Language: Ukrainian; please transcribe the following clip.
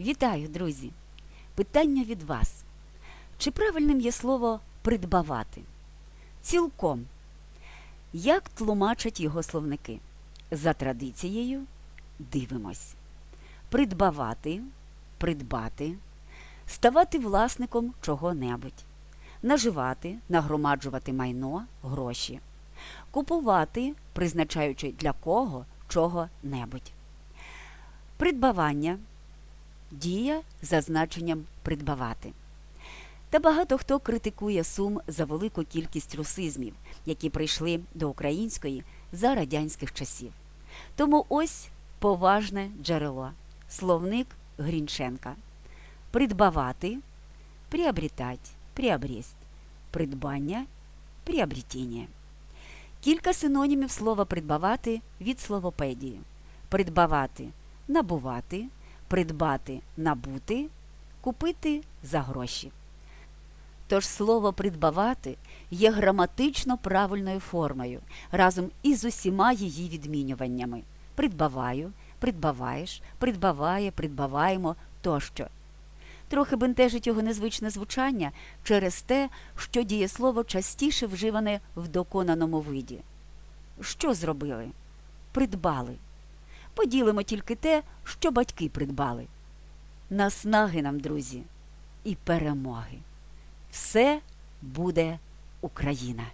Вітаю, друзі! Питання від вас. Чи правильним є слово придбавати? Цілком. Як тлумачать його словники? За традицією дивимось. Придбавати, придбати, ставати власником чого-небудь, наживати, нагромаджувати майно, гроші, купувати, призначаючи для кого чого-небудь. Придбавання дія за значенням придбавати. Та багато хто критикує сум за велику кількість русизмів, які прийшли до української за радянських часів. Тому ось поважне джерело словник Грінченка. Придбавати, приобретать, приобресть, придбання, приобретіння. Кілька синонімів слова придбавати від словопедії. Придбавати набувати, придбати набути, купити за гроші. Тож слово придбавати є граматично правильною формою разом із усіма її відмінюваннями. Придбаваю, придбаваєш, придбаває, придбаваємо тощо. Трохи бентежить його незвичне звучання через те, що дієслово частіше вживане в доконаному виді. Що зробили? Придбали. Поділимо тільки те, що батьки придбали. Наснаги нам, друзі, і перемоги. Все буде Україна!